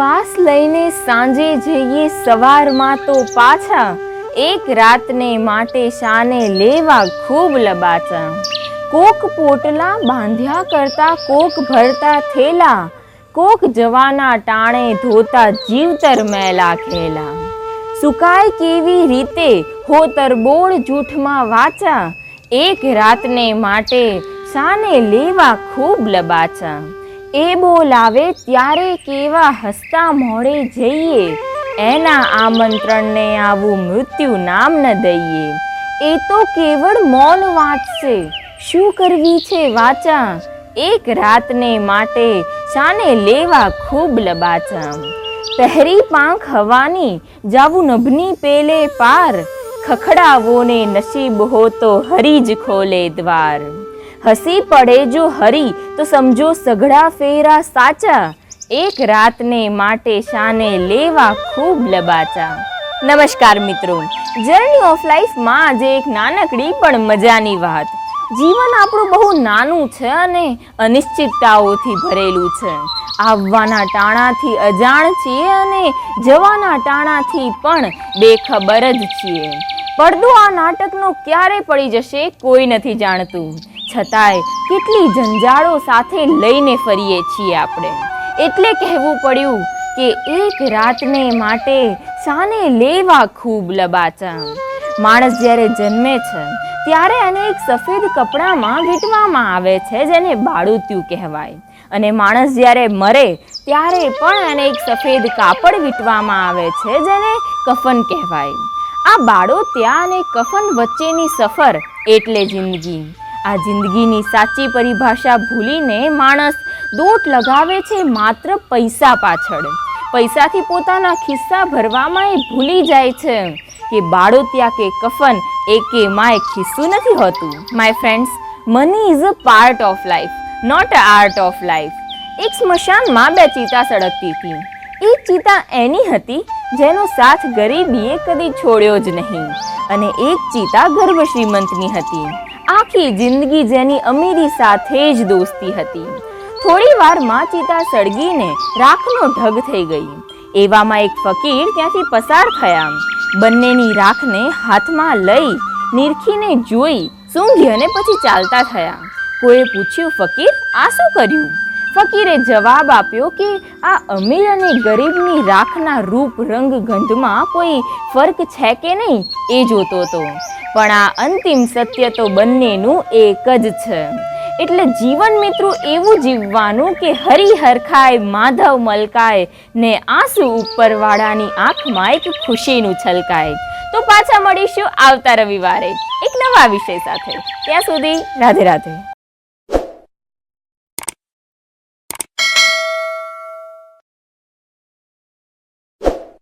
આસ લઈને સાંજે જઈએ સવારમાં તો પાછા એક રાતને માટે શાને લેવા ખૂબ લબાચા. કોક પોટલા બાંધ્યા કરતા, કોક ભરતા થેલા, કોક જવાના ટાણે ધોતા જીવતર મેલા ખેલા. સુકાય કેવી રીતે હો તરબોળ જૂઠમાં વાચા. એક રાતને માટે શાને લેવા ખૂબ લબાચા. એ બોલાવે ત્યારે કેવા હસતા મોડે જઈએ. એના આમંત્રણને આવું મૃત્યુ નામ ન દઈએ. એ તો કેવળ મૌન વાંચશે. શું કરવી છે વાચા? એક રાતને માટે શાને લેવા ખૂબ લબાચા. પહેરી પાંખ હવાની, જાવું નભની પેલે પાર. ખખડાવો ને નસીબ હો તો હરી જ ખોલે દ્વાર. હસી પડે જો હરી, તો સમજો સઘળા ફેરા સાચા. એક રાતને માટે શાને લેવા ખૂબ લબાચા. નમસ્કાર મિત્રો. જર્ની ઓફ લાઈફમાં આજે એક નાનકડી પણ મજાની વાત. જીવન આપણું બહુ નાનું છે અને અનિશ્ચિતતાઓથી ભરેલું છે. આવવાના ટાણાથી અજાણ છીએ અને જવાના ટાણાથી પણ બેખબર જ છીએ. પડદો આ નાટકનો ક્યારે પડી જશે કોઈ નથી જાણતું. છતાંય કેટલી જંજાળો સાથે લઈને ફરીએ છીએ આપણે. એટલે કહેવું પડ્યું કે એક રાતને માટે શાને લેવા ખૂબ લબાચા માણસ જ્યારે જન્મે છે, ત્યારે એને એક સફેદ કપડામાં વીંટવામાં આવે છે જેને બાળુત્યું કહેવાય. અને માણસ જ્યારે મરે, ત્યારે પણ એને એક સફેદ કાપડ વીંટવામાં આવે છે જેને કફન કહેવાય. આ બાળોત્યા અને કફન વચ્ચેની સફર એટલે જિંદગી. આ જિંદગીની સાચી પરિભાષા ભૂલીને માણસ દોટ લગાવે છે માત્ર પૈસા પાછળ. પૈસાથી પોતાના ખિસ્સા ભરવામાં એ ભૂલી જાય છે કે બાળોત્યા કે કફન એકે માય ખિસ્સું નથી હોતું. My friends money is a part of life not a art of life એક સ્મશાનમાં બે ચિતા સળગતી હતી. એક ચિતા એની હતી જેનો સાથ ગરીબીએ કદી છોડ્યો જ નહીં. અને એક ચિતા ગર્ભ શ્રીમંતની હતી. આખી જિંદગી જેની અમીરી સાથે જ દોસ્તી હતી. થોડી વારમાં ચિતા સળગીને રાખનો ઢગ થઈ ગઈ. એવામાં એક ફકીર ત્યાંથી પસાર થયા. બંનેની રાખને હાથમાં લઈ નિરખીને જોઈ સૂંઘી અને પછી ચાલતા થયા. કોઈએ પૂછ્યું, ફકીર, આ શું કર્યું? ફકીરે જવાબ આપ્યો કે, આ અમીર અને ગરીબની રાખના રૂપ રંગ ગંધમાં કોઈ ફર્ક છે કે નહીં? એ જોતો હતો. પણ આ અંતિમ સત્ય તો બંનેનું એક જ છે. એટલે જીવન મિત્રો એવું જીવવાનું કે હરી હરખાય માધવ મલકાય, ને આંસુ ઉપરવાળાની આંખમાં એક ખુશીનું છલકાય. તો પાછા મળીશું આવતા રવિવારે એક નવા વિષય સાથે. ત્યાં સુધી રાધે રાધે.